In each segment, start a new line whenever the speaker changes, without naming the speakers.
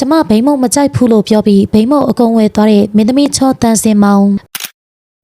ကျမဘိမ့်မုံမကြိုက်ဘူးလို့ပြောပြီးဘိမ့်မုံအကုန်ဝယ်သွားတဲ့မင်းသမီးချောတန်စင်မောင်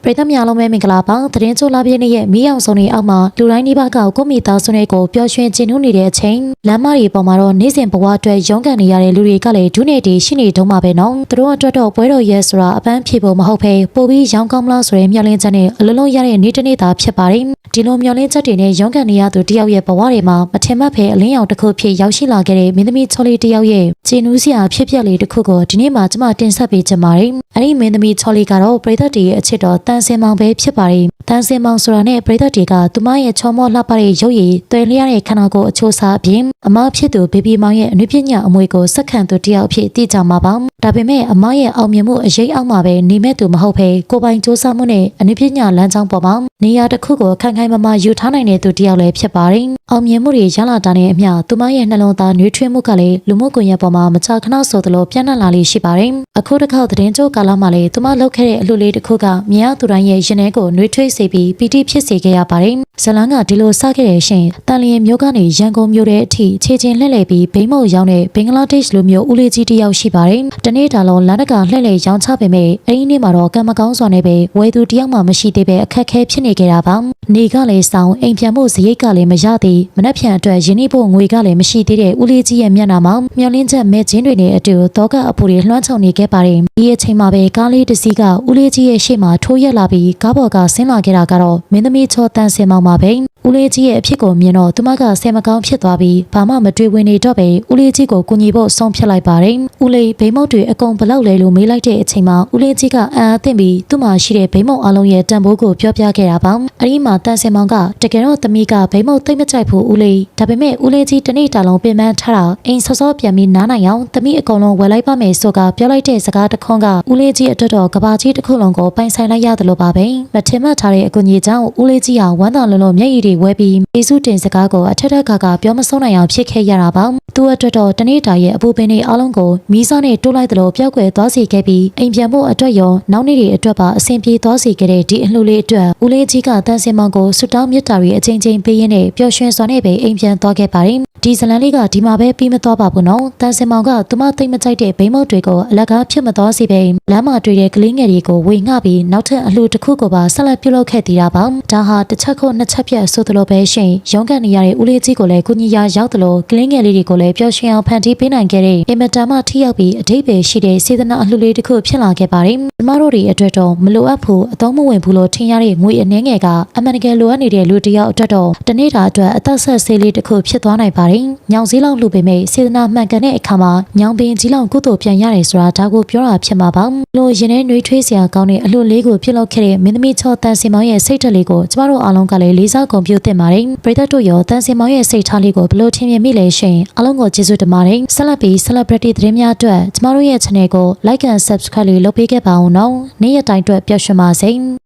ပရိသတ်များလုံးပဲမင်္ဂလာပါသတင်းချိုလာပြည့်နေ့ရဲ့မီးအောင်စုံတွေအောက်မှာလူတိုင်းဒီဘကကိုမိသားစုတွေကိုပျော်ရွှင်ကျင်းနှူးနေတဲ့အချိန်လမ်းမတွေပေါ်မှာတော့နေ့စဉ်ဘဝအတွက်ရုန်းကန်နေရတဲ့လူတွေကလည်းဒုနေတီရှိနေတုံးမှာပဲနော်သူတို့အတွက်တော့ပွဲတော်ရဲဆိုတာအပန်းဖြေဖို့မဟုတ်ဘဲပိုပြီးရောင်းကောင်းမလားဆိုတဲ့မျှော်လင့်ချက်နဲ့အလုံးလုံးရတဲ့နေ့တစ်နေ့သာဖြစ်ပါတယ်ဒီလိုမျှော်လင့်ချက်တွေနဲ့ရုန်းကန်နေရသူတယောက်ရဲ့ဘဝတွေမှာမထင်မှတ်ဖဲအလင်းရောင်တစ်ခုဖြစ်ရောက်ရှိလာခဲ့တဲ့မင်းသမီးချော်လီတယောက်ရဲ့ကျင်းနူးစရာဖြစ်ပျက်လေးတစ်ခုကိုဒီနေ့မှာကျွန်မတင်ဆက်ပေးချင်ပါတယ်။အဲဒီမင်းသမီးချော်လီကတော့ပရိသတ်တွေရဲ့အချစ်တော်တန်စင်မောင်ပဲဖြစ်ပါတယ်။တန်စင်မောင်ဆိုတာနဲ့ပရိသတ်တွေကသူမရဲ့ချောမောလှပတဲ့ရုပ်ရည်တွင်လျရတဲ့ခန္ဓာကိုယ်အချိုးအစားအပြင်အမဖြစ်သူဘေဘီမောင်ရဲ့အနုပညာအမွေကိုစက္ကန့်သူတယောက်အဖြစ်သိကြမှာပါ။ဒါပေမဲ့အမရဲ့အောင်မြင်မှုအရေးအောက်မှာပဲနေမဲ့သူမဟုတ်ဘဲကိုယ်ပိုင်စူးစမ်းမှုနဲ့အနုပညာလမ်းကြောင်းပေါ်မှာနေရာတစ်ခုကိုခိုင်ခိုင်မာမာယူထားနိုင်တဲ့သူတယောက်လည်းဖြစ်ပါတယ်။ အောင်မြင်မှုတွေရလာတာနဲ့အမျှသူမရဲ့နှလုံးသားနှွေးထွေးမှုကလည်းလူမှုကွန်ရက်ပေါ်မှာမကြာခဏဆိုသလိုပြန့်နှံ့လာလေးရှိပါတယ်။အခုတစ်ခေါက်သတင်းကြိုကာလမှာလည်းသူမလုပ်ခဲ့တဲ့အလှူလေးတစ်ခုကမြင်ရသူတိုင်းရဲ့ရင်ထဲကိုနှွေးထွေးစေပြီးပီတိဖြစ်စေခဲ့ရပါတယ်။ဇလန်းကဒီလိုစခဲ့တဲ့ရှင်တန်လျင်မျိုးကနေရန်ကုန်မြို့တဲ့အထိခြေချင်းလှည့်လည်ပြီးဘိမ့်မုတ်ရောက်တဲ့ဘင်္ဂလားဒေ့ရှ်လူမျိုးဦးလေးကြီးတစ်ယောက်ရှိပါတယ်။တနေ့တာလုံးလမ်းတကာလှည့်လည်ရောင်းချပေမဲ့အဲဒီနေ့မှာတော့ကံမကောင်းစွာနဲ့ပဲဝယ်သူတစ်ယောက်မှမရှိသေးပဲအခက်အခဲဖြစ်နေကြတာပါ။နေကလည်းစောင်းအိမ်ပြန်ဖို့ဇရိတ်ကလည်းမရသေးမနှက်ဖြန်အတွက်ရင်းနှီးဖို့ငွေကလည်းမရှိသေးတဲ့ဦးလေးကြီးရဲ့မျက်နှာမှာမျောလင်းချက်မဲ့ချင်းတွေနဲ့အတူတော့ကအပူတွေလွှမ်းခြုံနေခဲ့ပါတယ်။ဒီအချိန်မှာပဲကားလေးတစ်စီးကဦးလေးကြီးရဲ့ရှေ့မှာထိုးရက်လာပြီးကားပေါ်ကဆင်းလာခဲ့တာကတော့မင်းသမီးချောတန်စင်မောင်ပါပဲ။ ဦးလေးကြီးရဲ့အဖြစ်ကိုမြင်တော့သူမကဆယ်မကောင်းဖြစ်သွားပြီးဘာမှမတွေ့ဝင်နေတော့ပဲဦးလေးကြီးကိုကူညီဖို့ဆုံးဖြတ်လိုက်ပါတယ်။ဦးလေးဘိမုတ်တွေအကုန်ဘလောက်လဲလို့မေးလိုက်တဲ့အချိန်မှာဦးလေးကြီးကအံ့အသင့်ပြီးသူ့မှာရှိတဲ့ဘိမုတ်အလုံးရဲ့တန်ဖိုးကိုပြောပြခဲ့တာပါ။အဲဒီမှာတန်စင်မောင်ကတကယ်တော့သမီးကဘိမုတ်သိမ့်မကြိုက်ဘူးဦးလေးဒါပေမဲ့ဦးလေးကြီးတနေ့တာလုံးပြင်ပန်းထားတာအိမ်စောစောပြန်ပြီးနားနိုင်အောင်သမီးအကုန်လုံးဝယ်လိုက်ပါမယ်ဆိုကပြောလိုက်တဲ့စကားတစ်ခွန်းကဦးလေးကြီးအတွက်တော့ကဘာကြီးတစ်ခုလုံးကိုပိုင်ဆိုင်လိုက်ရတယ်လို့ပါပဲ။မထင်မှတ်ထားတဲ့အကူအညီကြောင့်ဦးလေးကြီးဟာဝမ်းသာလွန်လွန်မျက်ရည်တွေဝဲပြီးယေစုတင်စကားကိုအထက်ထက်ကကပြောမဆုံးနိုင်အောင်ဖြစ်ခဲ့ရတာပါ။ သူ့အတွက်တော့တနေ့တာရဲ့အပူပင်တွေအားလုံးကိုမီးစားနဲ့တိုးလိုက်သလိုပျောက်ကွယ်သွားစေခဲ့ပြီးအိမ်ပြန်ဖို့အတွက်ရောနောက်နေ့တွေအတွက်ပါအဆင်ပြေသွားစေခဲ့တဲ့ဒီအလှူလေးအတွက်ဦးလေးကြီးကတန်စင်မောင်ကိုဆွတောင်းမြတ်တာတွေအချိန်ချင်းပေးရင်းနဲ့ပျော်ရွှင်စွာနဲ့ပဲအိမ်ပြန်သွားခဲ့ပါတယ်။ဒီဇလန်လေးကဒီမှာပဲပြီးမသွားပါဘူးနော်။တန်စင်မောင်ကသူမသိမ့်မကြိုက်တဲ့ဘိမုတ်တွေကိုအလကားဖြစ်မသွားစေပဲလမ်းမှာတွေ့တဲ့ကလေးငယ်တွေကိုဝေငှပြီးနောက်ထပ်အလှူတစ်ခုကိုပါဆက်လက်ပြုလုပ်ခဲ့သေးတာပါ။ဒါဟာတစ်ချက်ခုနှစ်ချက်ပြတ်ဆိုသလိုပဲရှင်ရုန်းကန်နေရတဲ့ဦးလေးကြီးကိုလည်းကုညီရာရောက်သလိုကလေးငယ်လေးတွေကိုလည်းပျော်ရွှင်အောင်ဖန်တီးပေးနိုင်ခဲ့တဲ့အင်မတန်မှထိရောက်ပြီးအထိပ္ပယ်ရှိတဲ့စေတနာအလှူလေးတစ်ခုဖြစ်လာခဲ့ပါတယ်။ကျမတို့တွေအတွက်တော့မလိုအပ်ဖို့အသုံးမဝင်ဘူးလို့ထင်ရတဲ့ငွေအနှင်းငယ်ကအမှန်တကယ်လိုအပ်နေတဲ့လူတစ်ယောက်အတွက်တော့တနေ့တာအတွက်အသက်ဆက်ဆေးလေးတစ်ခုဖြစ်သွားနိုင်ပါတယ်။ညောင်စည်းလောက်လှူပေမဲ့စေတနာမှန်ကန်တဲ့အခါမှာညောင်ပင်ကြီးလောက်ကုသိုလ်ပြန်ရတယ်ဆိုတာဒါကိုပြောတာဖြစ်မှာပါ။လို့ရင်ထဲနှွေးထွေးစရာကောင်းတဲ့အလှူလေးကိုဖြစ်လုပ်ခဲ့တဲ့မင်းသမီးချောတန်စင်မောင်ရဲ့စိတ်ဓာတ်လေးကိုကျမတို့အားလုံးကလည်းလေးစားဂုဏ်ပြုသင့်ပါတယ်။ပရိသတ်တို့ရောတန်စင်မောင်ရဲ့စိတ်ထားလေးကိုဘယ်လိုထင်မြင်မိလဲရှင်။အားလုံးကိုကျေးဇူးတင်ပါတယ်။ဆက်လက်ပြီး celebrity သတင်းများအတွက်ကျမတို့ရဲ့ channel ကို like and subscribe လေးလုပ်ပေးခဲ့ပါဦးနော်။နေ့ရက်တိုင်းအတွက်ပျော်ရွှင်ပါစေ။